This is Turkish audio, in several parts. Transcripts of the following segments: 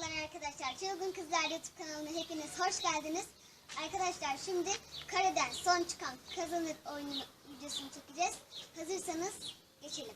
Merhabalar arkadaşlar. Çılgın Kızlar YouTube kanalına hepiniz hoş geldiniz. Arkadaşlar şimdi kareden son çıkan kazanır oyunun videosunu çekeceğiz. Hazırsanız geçelim.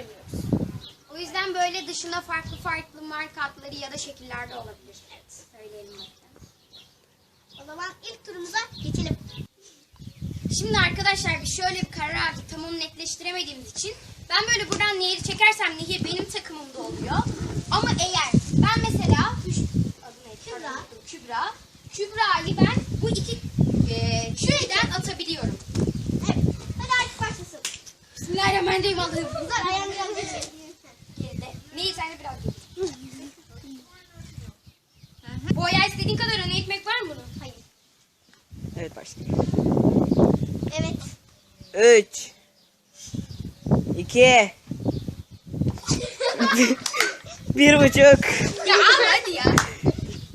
Göremiyoruz. O yüzden böyle dışında farklı farklı marka adları ya da şekillerde olabilir. Evet, söyleyelim bakın. O zaman ilk turumuza geçelim. Şimdi arkadaşlar bir şöyle bir karar aldık. Tam onu netleştiremediğimiz için. Ben böyle buradan Nehir'i çekersem Nehir benim takımımda oluyor. Ama eğer ben mesela Küş- adı neydi? Kübra. Kübra. Kübra'yı ben bu iki e, şeyden atabiliyorum. Evet. Hadi artık başlasın. Bismillahirrahmanirrahim Allah'ım. Güzel ayağını biraz geçelim. Geride. Nehir sen de biraz geri. Bu ayağı istediğin kadar öne itmek var mı bunun? Hayır. Evet başlayalım. Evet. 3 2 Bir buçuk Ya al hadi ya.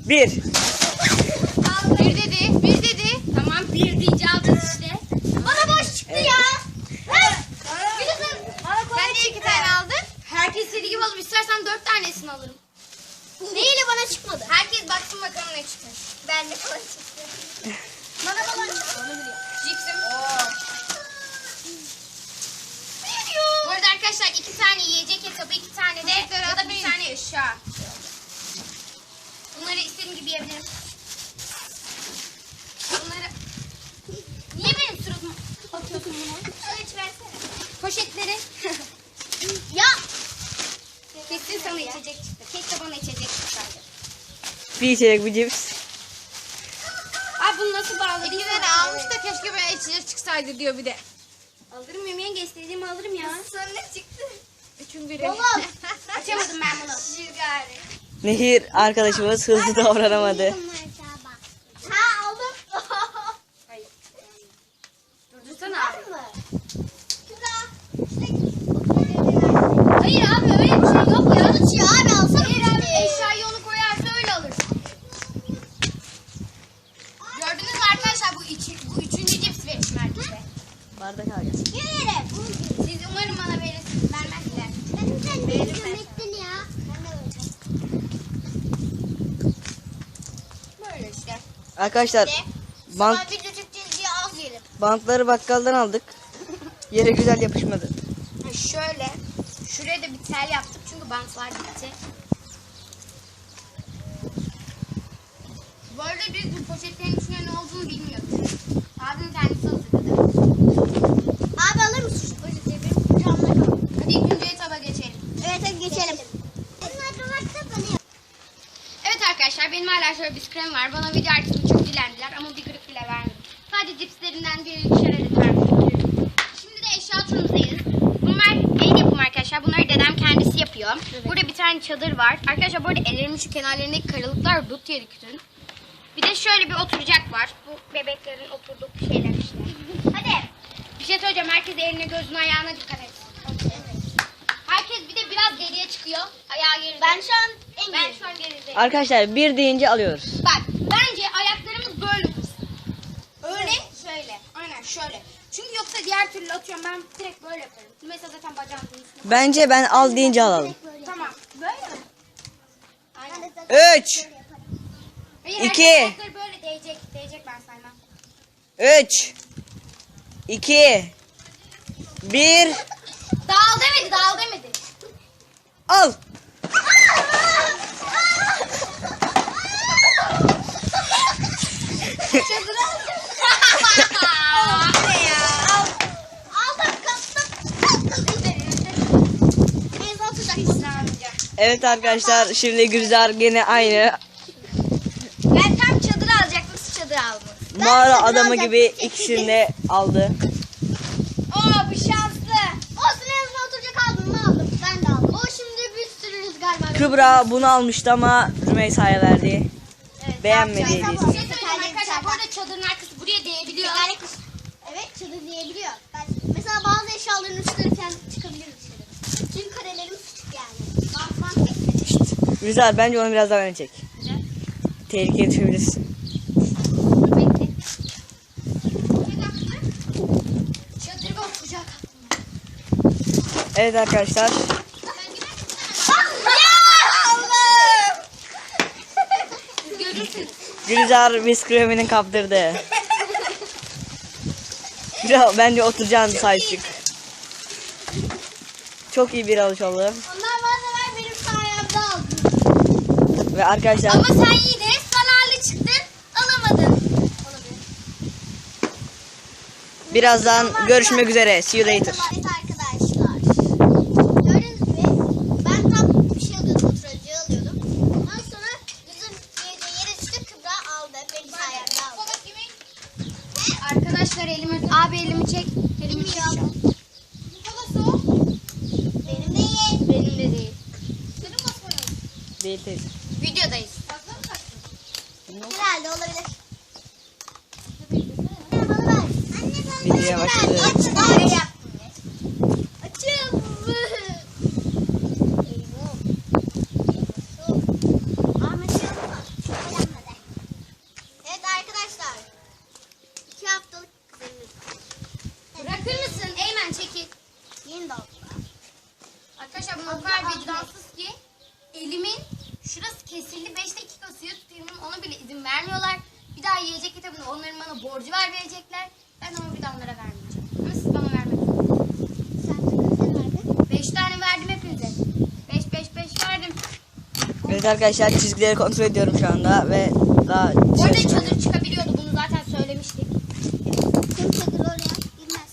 Bir Bir dedi, bir dedi. Tamam bir deyince aldın işte. Bana boş çıktı ya. Sen de iki tane aldın. Herkes istediği gibi alır. İstersen dört tanesini alırım. Neyle bana çıkmadı? Herkes baksın bakalım ne çıktı. Ben de bana çıktı. Bana bana çıktı. Cipsim. Bu arada arkadaşlar iki tane yiyecek etabı, iki tane de ya da bir tane eşya. Bunları istediğim gibi yiyebilirim. Bunları... Niye benim suratıma atıyorsun bunu? Hiç versene. Poşetleri. Ya. Kesin sana içecek çıktı. Keşke bana içecek çıksaydı. İçecek bir cips Abi bunu nasıl bağladın? İki tane almış da keşke böyle içecek çıksaydı diyor bir de. Alırım mıyım yenge istediğimi alırım ya. Sonra ne çıktı? Üçün biri. Babam. Açamadım ben bunu. Şirgari. Nehir arkadaşımız hızlı davranamadı Ha aldım. Hayır. Durdursana abi. Hayır abi öyle bir şey yok ya. Uçuyor abi alsana. Hayır abi eşyayı onu koyarsa öyle alır. Gördünüz mü arkadaşlar bu, içi, bu üçüncü cips verim herkese. Bardak alacağız Yerim. Siz umarım bana verirsiniz. Vermezler. Ben sen Veririm de ben. yemektin ya. Ben de vereceğim. Böyle işte. Arkadaşlar bant, bantları bakkaldan aldık Yere güzel yapışmadı Ha, Şöyle. Şuraya da bir tel yaptık çünkü bantlar gitti. Bu arada biz bu poşetlerin içinde ne olduğunu bilmiyorduk. Abim kendisi hazırladı. Abi alır mısın şu poşeti? Bir camda kal. Hadi ikinci etaba geçelim. Evet hadi geçelim. Evet arkadaşlar benim hala şöyle bir krem var. Bana video arkasını çok dilendiler ama bir kırık bile vermedim. Sadece cipslerinden bir ikişer adet. Şimdi de eşya turumuzdayız. Bunlar el yapımı arkadaşlar. Bunları dedem kendisi yapıyor. Burada bir tane çadır var. Arkadaşlar bu arada ellerimin şu kenarlarındaki karalıklar dut yedik dün. Bir de şöyle bir oturacak var. Bu bebeklerin oturduk şeyler işte. Hadi. Bir şey söyleyeceğim. Herkes eline gözüne ayağına dikkat etsin. Herkes bir de biraz geriye çıkıyor. Ayağı geride. Ben şu an en Ben şu an geride. Arkadaşlar bir deyince alıyoruz Bak bence ayaklarımız böyle. Öyle şöyle. Aynen şöyle. Çünkü yoksa diğer türlü atıyorum ben direkt böyle yaparım. Mesela zaten bacağım üstüne. Bence ben al deyince alalım Tamam. Böyle mi? Aynen. zaten 3 böyle yaparım. Hayır, İki. herkes ayakları böyle değecek. Değecek ben saymam. 3 2 1 Dağıl demedi dağıl demedi. Al Aldım kastım. Neyse oturacak. Evet arkadaşlar şimdi Gülzar gene aynı Ben tam çadır alacaktım siz çadır aldınız. mağara çadır adamı alacaktım. gibi ikisini de aldı Oo bu şanslı. Olsun en azından oturacak aldım mı aldım. Ben de aldım. O şimdi bir sürü rüzgar var. Kübra bunu almıştı ama Rümeysa'ya verdi Evet, beğenmedi. Bir şey söyleyeyim arkadaşlar bu arada Daire kuş. Diyebiliyor. Ben, mesela bazı eşyaların uçları falan çıkabilir dışarı. Çünkü karelerimiz küçük yani. Bantman kesmemişti. Güzel bence onu biraz daha öne çek. Tehlikeye düşebilirsin. Bak. Evet arkadaşlar. Gülizar biskremini kaptırdı. Biraz bence oturacaksın sayışık. Çok iyi bir alış oldu. Onlar bazen benim sayemde aldı. Ve arkadaşlar Ama sen yine sanarlı çıktın. Alamadın. birazdan görüşmek üzere. See you later. Evet arkadaşlar. Gördüğünüz gibi ben tam bir şey alıyordum, oturacığı alıyordum. Ondan sonra yüzüm yere, yere düştü, Kübra aldı. Benim sayemde aldı. Arkadaşlar elimi abi elimi çek. Elimi çek. Bilmiyorum. Benim değil. Benim de değil. Değil teyze. Videodayız. Herhalde olabilir. Bana ver. Anne bana Videoya ver. başladı. Aç, aç. Açım. Eyvah. Ahmet yanma. Öğrenmedi. Evet arkadaşlar. İki haftalık kızımız. Bırakır mısın? Eymen çekil. Yeni doğdu. Arkadaşlar. Bunu o kadar vicdansız ki elimin şurası kesildi 5 dakika suya tutayım. Ona bile izin vermiyorlar. Bir daha yiyecek kitabını onların bana borcu var verecekler. Ben ama bir daha onlara vermeyeceğim. Ama siz bana vermediniz. Sen de kaç verdin? 5 tane verdim hepinize. 5 5 5 verdim. Evet arkadaşlar çizgileri kontrol ediyorum şu anda ve daha Bu arada çadır çıkabiliyordu bunu zaten söylemiştik. Tüm çadır oraya girmez.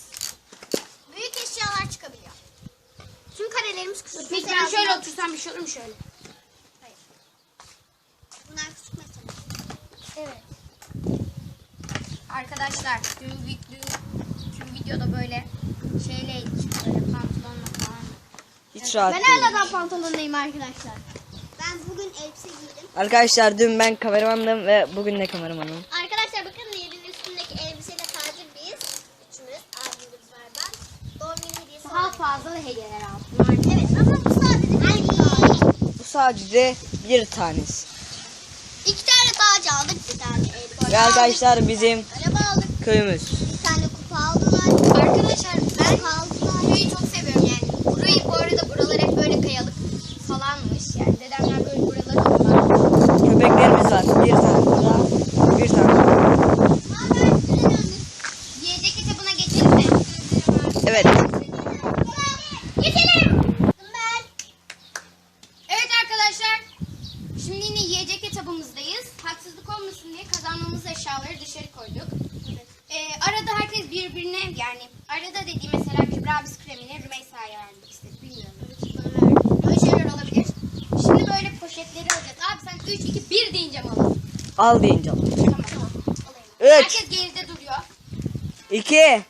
Büyük eşyalar çıkabiliyor. Çünkü karelerimiz küçük. Peki ben şöyle otursam bir şey olur mu şöyle? Bunlar küçük mesela. Evet. Arkadaşlar dün, dün, videoda böyle şeyleydik böyle pantolonla falan. Hiç rahat Ben değil. hala daha pantolondayım arkadaşlar. Ben bugün elbise giydim. Arkadaşlar dün ben kameramandım ve bugün de kameramanım. Arkadaşlar bakın Nehir'in üstündeki elbiseyle sadece biz. Üçümüz. Abimiz var ben. Doğum günü hediyesi Daha fazla da hediyeler aldım. Evet ama bu sadece bir tane. Bu sadece bir tanesi. İki tane taç aldık. Bir tane Ve arkadaşlar bizim Araba aldık. köyümüz. Bir tane kupa aldılar. Arkadaşlar ben burayı çok seviyorum yani. Burayı bu arada buralar hep böyle kayalık falanmış. Yani dedemler böyle buraları var. Köpeklerimiz var. Bir tane burada, bir tane burada. Yiyecek kitabına geçelim mi? Evet. Geçelim. Ben. Evet arkadaşlar. Şimdi yine yiyecek etabımızdayız. Haksızlık olmasın diye kazanmamız eşyaları dışarı koyduk. Ee, arada herkes birbirine yani arada dediğim mesela Kübra biz kremini Rümeysa'ya vermek istedi. Bilmiyorum. Böyle şeyler olabilir. Şimdi böyle poşetleri alacağız. Abi sen 3, 2, 1 deyince mi alalım? Al deyince al. Tamam. Üç, Herkes geride duruyor. iki,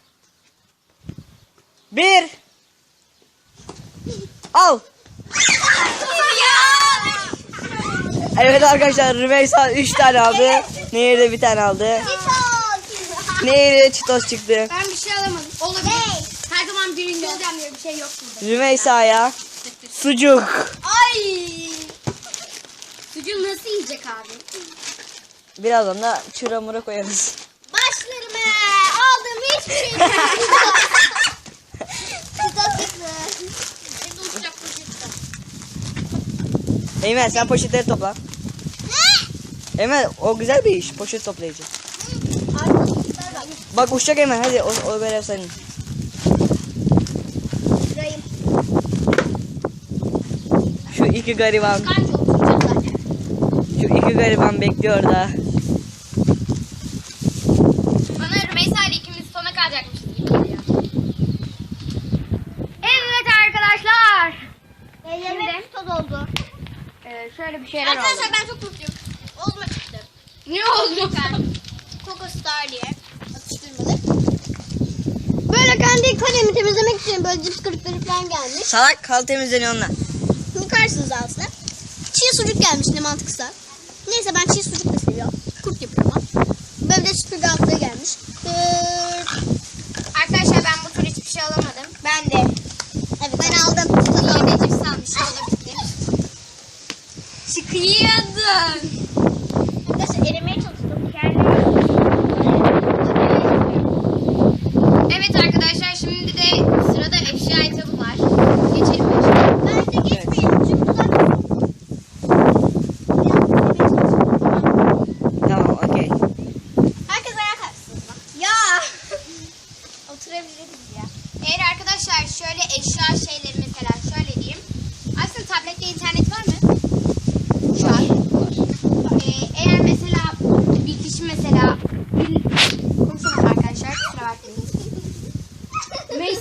bir. Al. Evet arkadaşlar Rümeysa 3 tane aldı. Nehir de bir tane aldı. Çok. Nehir'e çitos çıktı. Ben bir şey alamadım. Olabilir. Her zaman birinci olacağım diye bir şey yok burada. Rümeysa'ya sucuk. Ay! Sucuğu nasıl yiyecek abi? Birazdan da çıramura koyarız. Başlarım he. Aldım hiçbir şey. Eymen sen poşetleri topla. Eymen o güzel bir iş. Poşet toplayıcı. Bak. Uçacak Eymen hadi o, o görev senin. Şu iki gariban, şu iki gariban bekliyor da. Bana Rümeysa ile ikimiz sona kalacakmışız gibi geliyor. Evet arkadaşlar. Ellerime toz oldu. Ee, şöyle bir şeyler Arkadaşlar oldu. ben çok mutluyum. Ozma çıktı. Ne oldu? Coco Star diye. Böyle kendi kalemi temizlemek için böyle cips kırıkları falan gelmiş. Salak kal temizleniyor onlar. Yıkarsınız altına. Çiğ sucuk gelmiş ne mantıksa. Neyse ben çiğ sucuk da seviyorum. Kurt yapıyorum ama. Böyle de süpürge altına gelmiş. Ee, Yes!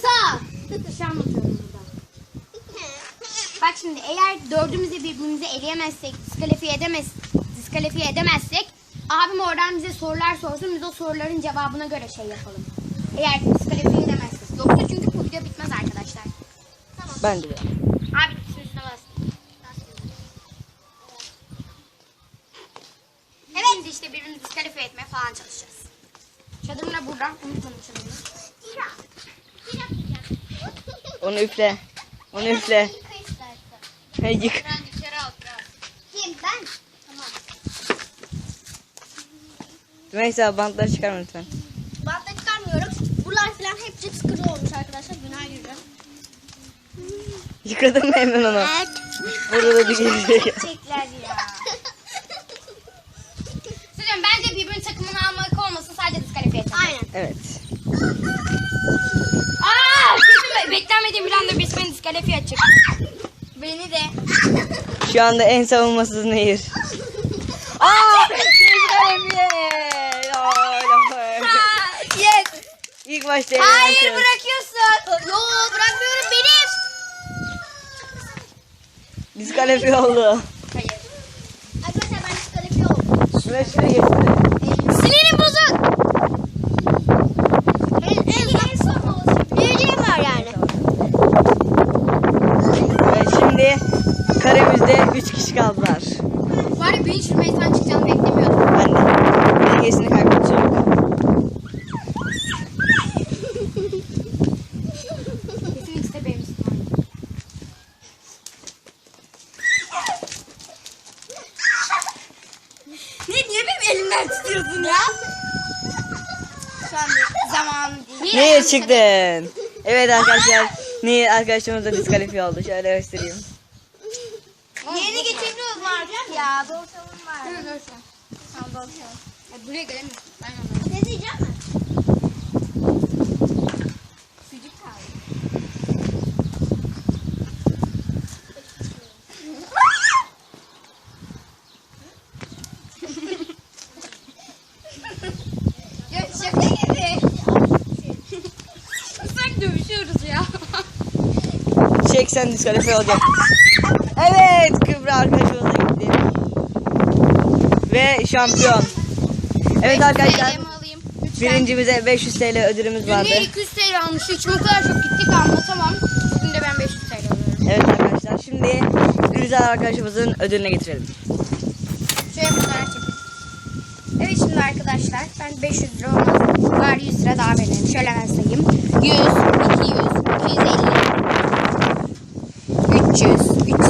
Musa! Şu an burada. Bak şimdi eğer dördümüz de birbirimizi eleyemezsek, diskalifiye, edemez, diskalifiye edemezsek abim oradan bize sorular sorsun. Biz o soruların cevabına göre şey yapalım. Eğer diskalifiye edemezsek. Yoksa çünkü bu video bitmez arkadaşlar. Tamam. Ben de. Abi üstüne. Evet. İşte birbirimizi diskalifiye etmeye falan çalışacağız. Çadırımla buradan unutmadım çadırımı. Onu üfle. Onu üfle. Yık. Al biraz. Kim? Ben. Tamam. Rümeysa bantları çıkarma lütfen. Bantla çıkarmıyorum. Buralar falan hep cips kırı olmuş arkadaşlar. Günah gireceğim. Yıkadın mı hemen onu? Burada da bir şey. Çekler ya. Sizce bence birbirinin takımını almak olmasın sadece diskalifiye. Aynen. Evet. Aa! Kesin be- beklenmediğim bir anda birisi beni diskalifiye edecek. Beni de. Şu anda en savunmasız nehir. Aa! Diskalifiye! Yes. İlk başta Hayır eğleniyoruz. bırakıyorsun. Yo bırakmıyorum benim. Diskalifiye oldu. Hayır. Arkadaşlar ben diskalifiye oldum. Şuraya şuraya getir. Sinirim bozuk. En, en, en son olsun. Büyücüğüm var yani. Evet şimdi karemizde 3 kişi kaldılar. Var ya ben hiç Rümeysan çıkacağını beklemiyordum. Ben de. Dengesini kaybedecek. Kesin ikisi de benim üstüme. Ne niye elimden tutuyorsun ya? Şu an zaman değil. Nehir çıktın. Evet arkadaşlar. Nehir arkadaşlarımız da diskalifiye oldu. Şöyle göstereyim. Yeni geçebiliyoruz mu artık ya? Var. Değil mi dorsal? Tamam dorsal. Ya buraya gelemiyorsun. Ben anladım. Ne diyeceğim mi? Sucuk kaldı. ya şaka gibi. Sanki dövüşüyoruz ya. Çeksen diskalifiye olacak. Evet Kübra arkadaşımıza gitti. Ve şampiyon. Evet arkadaşlar. Birincimize 500 TL ödülümüz vardı. Dün 200 TL almıştı. İçime o kadar çok gittik anlatamam. Bugün de ben 500 TL alıyorum. Evet arkadaşlar şimdi güzel arkadaşımızın ödülüne getirelim. Şöyle çekin. Evet şimdi arkadaşlar ben 500 lira olmaz. Var 100 lira daha verelim. Şöyle ben sayayım. 100, 200, 250, 300,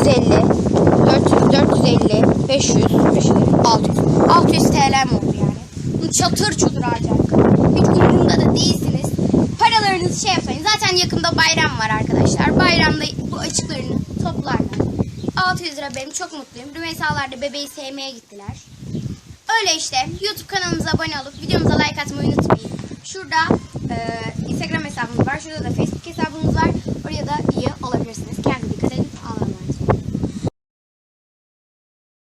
350, 400, 450, 500, 500, 600. 600 TL'm oldu yani. Bunu çatır çutur harcarım. Hiç umurumda da değilsiniz. Paralarınızı şey yapmayın. Zaten yakında bayram var arkadaşlar. Bayramda bu açıklarını toplarlar. 600 lira benim çok mutluyum. Rümeysalar da bebeği sevmeye gittiler. Öyle işte. YouTube kanalımıza abone olup videomuza like atmayı unutmayın. Şurada e, Instagram hesabımız var. Şurada da Facebook